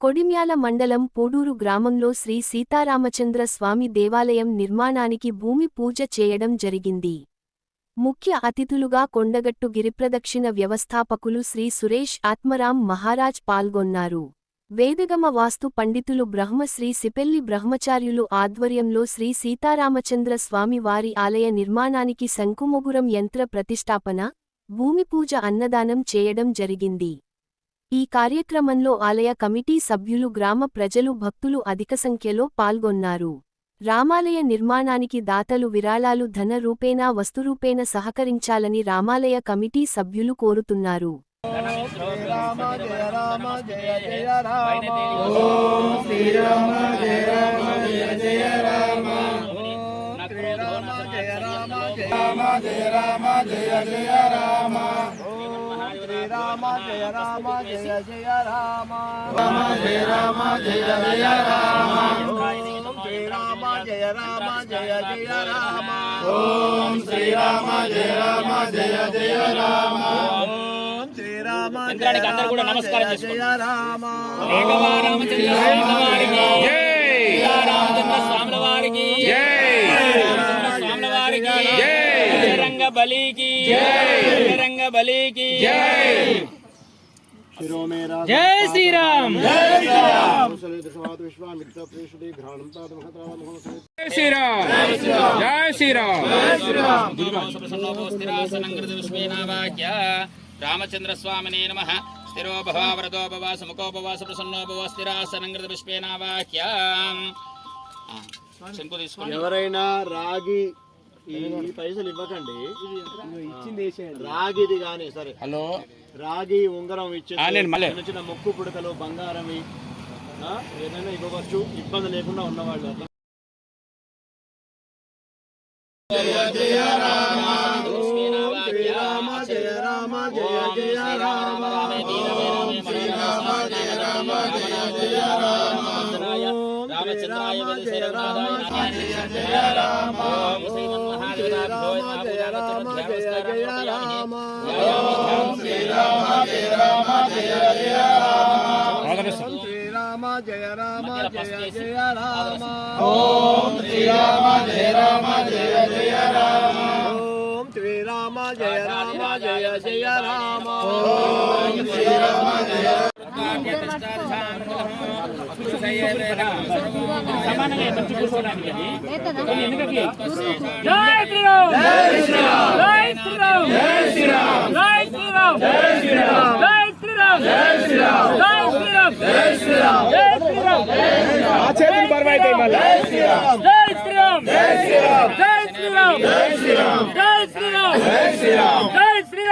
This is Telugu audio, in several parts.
కొడిమ్యాల మండలం పోడూరు గ్రామంలో శ్రీ సీతారామచంద్ర స్వామి దేవాలయం నిర్మాణానికి భూమి పూజ చేయడం జరిగింది. ముఖ్య అతిథులుగా కొండగట్టు గిరిప్రదక్షిణ వ్యవస్థాపకులు శ్రీ సురేష్ ఆత్మరాం మహారాజ్ పాల్గొన్నారు. వేదగమ వాస్తు పండితులు బ్రహ్మశ్రీ సిపెల్లి బ్రహ్మచార్యులు ఆధ్వర్యంలో శ్రీ సీతారామచంద్ర స్వామి వారి ఆలయ నిర్మాణానికి శంకుముగురం యంత్ర ప్రతిష్టాపన భూమిపూజ అన్నదానం చేయడం జరిగింది. ఈ కార్యక్రమంలో ఆలయ కమిటీ సభ్యులు గ్రామ ప్రజలు భక్తులు అధిక సంఖ్యలో పాల్గొన్నారు. రామాలయ నిర్మాణానికి దాతలు విరాళాలు ధన రూపేణా వస్తురూపేణ సహకరించాలని రామాలయ కమిటీ సభ్యులు కోరుతున్నారు. జయ రామ జయ జయ రామ జయ రామ జయ జయ రామ. రామ జయ రామ జయ జయ రామ. ఓం శ్రీ రామ జయ రామ జయ జయ రామ. ఓం శ్రీ రామ జయ రామ జయ జయ రామ. ఇంద్రానికి అందరూ కూడా నమస్కారం చేసుకోవాలి రామచంద్ర స్వాముల వారికి జై. బలికి. బజరంగ బలికి. జై. శ్రీరామ్. జై శ్రీరామ్. జై శ్రీరామ్. రామచంద్ర స్వామినే నమ. స్థిరో భవావ్రతో భవ స్థిరాసనంగృత పుష్పేనా వాక్య ఎవరైనా రాగి ఈ పైసలు ఇవ్వకండి. రాగిది కానీ సరే. హలో? రాగి ఉంగరం ఇచ్చే. చిన్న చిన్న ముక్కు పుడకలు బంగారమి ఆ, ఏదైనా ఇవ్వవచ్చు. ఇబ్బంది లేకుండా ఉన్నవాళ్ళు అట్లా. రామ జయ రామ జయ జయ రామ. ఓం శ్రీరామ జయ రామ జయ జయ రామ జయ రామ జయ రామ జయ జయ రామ ఓం శ్రీరామ జయ రామ జయ జయ రామ ఓం శ్రీరామ జయ రామ జయ జయ రామ ఓం శ్రీరామ జయ రామ జయ జయ రామ ఓం శ్రీరామ జయ రామ జయ జయ రామ ఓం శ్రీరామ జయ సమానంగా ఎదురు కూర్చోడానికి అది. ఎందుకకి? జై శ్రీరామ్ జై శ్రీరామ్ జై శ్రీరామ్ జై శ్రీరామ్ జై శ్రీరామ్ జై శ్రీరామ్ జై శ్రీరామ్ జై శ్రీరామ్ జై శ్రీరామ్ జై శ్రీరామ్ జై శ్రీరామ్ ఆ చేతులు బరువు మళ్ళీ జై శ్రీరామ్ జై శ్రీరామ్ జై శ్రీరామ్ జై శ్రీరామ్ జై శ్రీరామ్ జై శ్రీరామ్ జై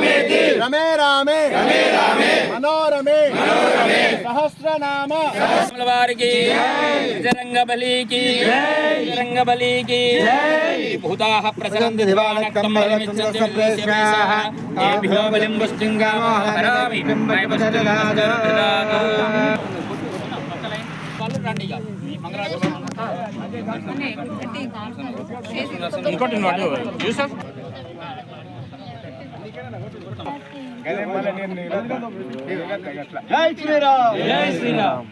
रामे दिल रमे रामे रमे रामे मनोरमे मनोरमे सहस्र नाम मंगलवार की जरंग बली की जरंग बली की भूताः प्रसरन्ति दिवानक्तं प्रसप्रेष्याः बलिं हरामि ఇంకోటి జై శ్రీరామ్. జై శ్రీరామ్.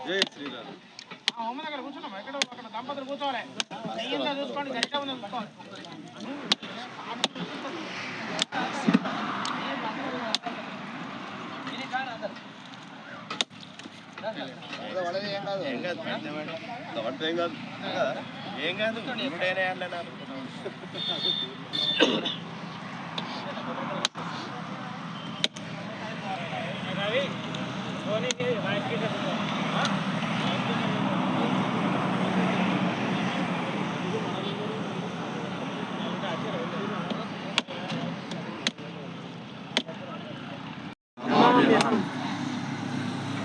జై శ్రీరామ్ హోమ దగ్గర కూర్చున్నాం ఎక్కడ అక్కడ దంపతులు కూర్చోవాలి నెయ్యిందా చూసుకోండి గట్టిగా ఉందో చూసుకోవాలి ఏం కాదు ఇప్పుడైనా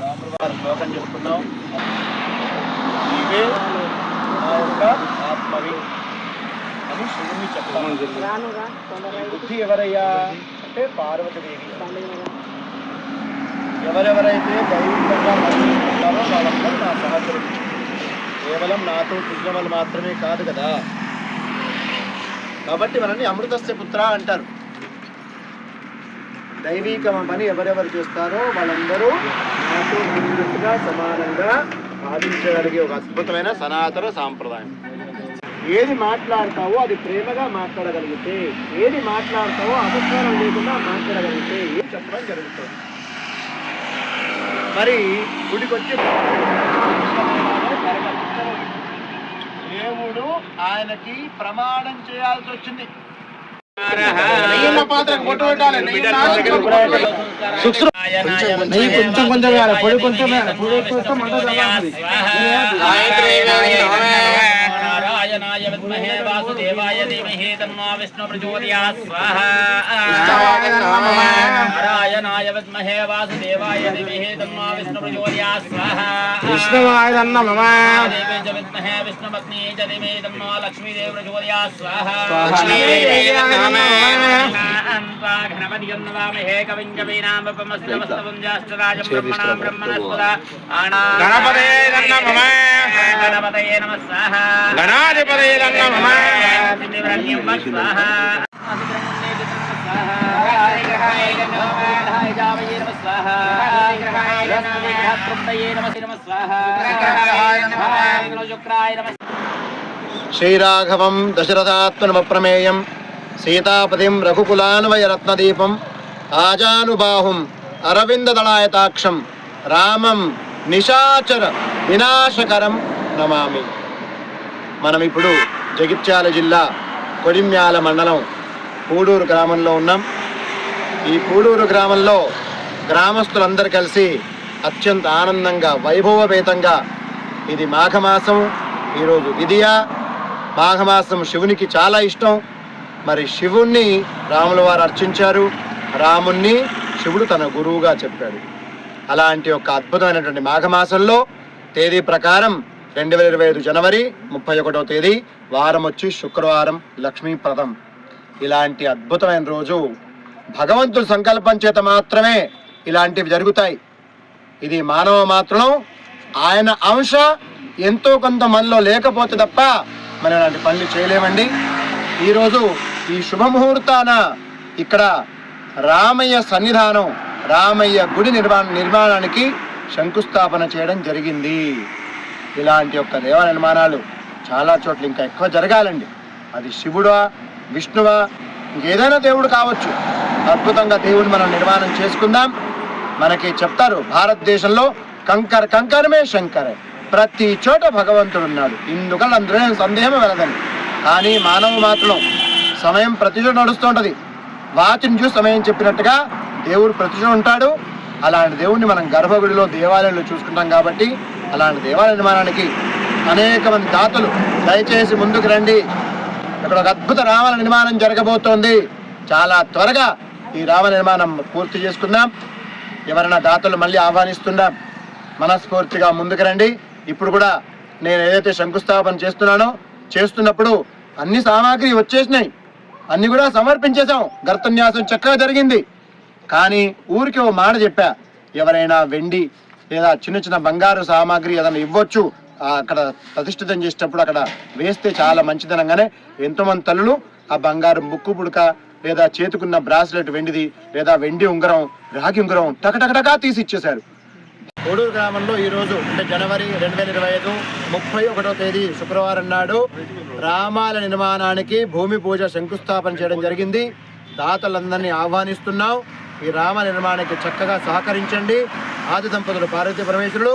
రాముల వారి శ్లోకం చెప్తున్నాం ఇవే నా యొక్క ఆత్మవి చెప్పడం బుద్ధి ఎవరయ్యా? అంటే పార్వతీదేవి. ఎవరెవరైతే దైవికంగా మరణిస్తున్నారో వాళ్ళందరూ నా సహచరులు. కేవలం నాతో పుణ్యములు మాత్రమే కాదు కదా? కాబట్టి మనల్ని అమృతస్య పుత్ర అంటారు. దైవిక పని ఎవరెవరు చేస్తారో వాళ్ళందరూ నాతో సమానంగా భావించగలిగే ఒక అద్భుతమైన సనాతన సాంప్రదాయం. ఏది మాట్లాడతావో అది ప్రేమగా మాట్లాడగలిగితే ఏది మాట్లాడతావో అపస్వరం లేకుండా మాట్లాడగలిగితే ఏం చెప్పడం జరుగుతుంది మరి గుడికి వచ్చి దేవుడు ఆయనకి ప్రమాణం చేయాల్సి వచ్చింది కొంచెం కొంచెం పొడి కొంచెం పొడి தேவாய వాసుదేవాయ ధీమహి తన్నో విష్ణు ప్రచోదయాత్ స్వాహా నారాయణాయ విద్మహే వాసుదేవాయ ధీమహి తన్నో విష్ణు ప్రచోదయాత్ స్వాహా విష్ణువాయ మమ దేవే చ విద్మహే విష్ణుపత్ని చ ధీమహి తన్నో లక్ష్మీదేవి ప్రచోదయాత్ స్వాహా గణపతియం నమామహే కవిం కవీనామపమస్తమస్తవం జ్యేష్ఠరాజం బ్రహ్మణాం బ్రహ్మణస్పద గణపతయే నన్న మమ గణపతయే నమః స్వాహ గణాధిపతయే నన్న మమ శ్రీరాఘవం దశరథాత్మనమప్రమేయం సీతాపతిం రఘుకులాన్వయరత్నదీపం. ఆజానుబాహుం అరవిందదళాయతాక్షం. రామం నిశాచర వినాశకరం నమామి. మనం ఇప్పుడు జగిత్యాల జిల్లా కొడిమ్యాల మండలం పూడూరు గ్రామంలో ఉన్నాం. ఈ పూడూరు గ్రామంలో గ్రామస్తులందరూ కలిసి అత్యంత ఆనందంగా వైభవపేతంగా ఇది మాఘమాసం ఈరోజు విధియ మాఘమాసం శివునికి చాలా ఇష్టం. మరి శివుణ్ణి రాముల వారు అర్చించారు. రాముణ్ణి శివుడు తన గురువుగా చెప్పాడు. అలాంటి ఒక అద్భుతమైనటువంటి మాఘమాసంలో తేదీ ప్రకారం రెండు వేల ఇరవై ఐదు జనవరి ముప్పై ఒకటో తేదీ వారం వచ్చి శుక్రవారం లక్ష్మీప్రదం ఇలాంటి అద్భుతమైన రోజు భగవంతుడి సంకల్పం చేత మాత్రమే ఇలాంటివి జరుగుతాయి. ఇది మానవ మాత్రం ఆయన అంశ ఎంతో కొంత మనలో లేకపోతే తప్ప మనం ఇలాంటి పనులు చేయలేమండి. ఈరోజు ఈ శుభముహూర్తాన ఇక్కడ రామయ్య సన్నిధానం రామయ్య గుడి నిర్మాణ నిర్మాణానికి శంకుస్థాపన చేయడం జరిగింది. ఇలాంటి యొక్క దేవ నిర్మాణాలు చాలా చోట్ల ఇంకా ఎక్కువ జరగాలండి. అది శివుడా విష్ణువా ఇంకేదైనా దేవుడు కావచ్చు. అద్భుతంగా దేవుడిని మనం నిర్మాణం చేసుకుందాం. మనకి చెప్తారు భారతదేశంలో కంకర్ కంకరమే శంకర్. ప్రతి చోట భగవంతుడు ఉన్నాడు. ఇందుకల్ అందులో సందేహం వెళ్ళదండి కానీ మానవ మాత్రం సమయం ప్రతి చోట నడుస్తుంటది వాటిని చూసి సమయం చెప్పినట్టుగా దేవుడు ప్రతి చోట ఉంటాడు. అలాంటి దేవుడిని మనం గర్భగుడిలో దేవాలయంలో చూసుకుంటాం కాబట్టి అలాంటి దేవాలయ నిర్మాణానికి అనేక మంది దాతలు దయచేసి ముందుకు రండి. ఇక్కడ ఒక అద్భుత రావణ నిర్మాణం జరగబోతోంది. చాలా త్వరగా ఈ రావణ నిర్మాణం పూర్తి చేసుకుందాం. ఎవరైనా దాతలు మళ్ళీ ఆహ్వానిస్తున్నాం. మనస్ఫూర్తిగా ముందుకు రండి. ఇప్పుడు కూడా నేను ఏదైతే శంకుస్థాపన చేస్తున్నానో చేస్తున్నప్పుడు అన్ని సామాగ్రి వచ్చేసినాయి. అన్ని కూడా సమర్పించేశాం. గర్తన్యాసం చక్కగా జరిగింది. కానీ ఊరికి ఓ మాట చెప్పా. ఎవరైనా వెండి లేదా చిన్న చిన్న బంగారు సామాగ్రి ఏదైనా ఇవ్వచ్చు అక్కడ ప్రతిష్ఠితం చేసేటప్పుడు అక్కడ వేస్తే చాలా మంచిదనంగానే ఎంతోమంది తల్లులు ఆ బంగారు ముక్కు పుడక లేదా చేతుకున్న బ్రాస్లెట్ వెండిది లేదా వెండి ఉంగరం రాగి ఉంగరం టకటకటగా తీసి ఇచ్చేశారు. కోడూరు గ్రామంలో ఈరోజు అంటే జనవరి రెండు వేల ఇరవై ఐదు ముప్పై ఒకటో తేదీ శుక్రవారం నాడు రామాల నిర్మాణానికి భూమి పూజ శంకుస్థాపన చేయడం జరిగింది. దాతలందరినీ ఆహ్వానిస్తున్నాం. ఈ రామ నిర్మాణానికి చక్కగా సహకరించండి. ఆది దంపతులు పార్వతీ పరమేశ్వరులు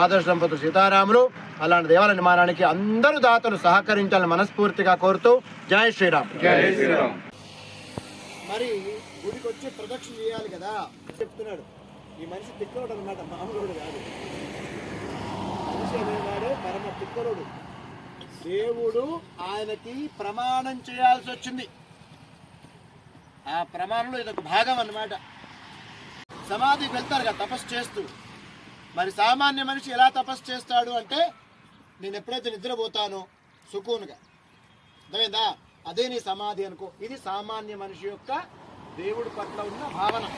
ఆదర్శ దంపతులు సీతారాములు అలాంటి దేవాలయ నిర్మాణానికి అందరూ దాతలు సహకరించాలని మనస్ఫూర్తిగా కోరుతూ జై శ్రీరామ్. మరి గుడికి వచ్చి ప్రదక్షిణ చేయాలి కదా చెప్తున్నాడు. ఈ మనిషి తిక్కరోడు అనమాట మామూలుడు కాదు. మనిషి అనేవాడు పరమ తిక్కరుడు. దేవుడు ఆయనకి ప్రమాణం చేయాల్సి వచ్చింది. ఆ ప్రమాణంలో ఇదొక భాగం అన్నమాట. సమాధికి వెళ్తారు కదా తపస్సు చేస్తూ. మరి సామాన్య మనిషి ఎలా తపస్సు చేస్తాడు అంటే నేను ఎప్పుడైతే నిద్రపోతానో సుకూన్గా. అర్థమైందా? అదే నీ సమాధి అనుకో. ఇది సామాన్య మనిషి యొక్క దేవుడి పట్ల ఉన్న భావన.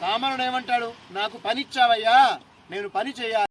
సామాన్యుడు ఏమంటాడు? నాకు పని ఇచ్చావయ్యా నేను పని చేయాలి.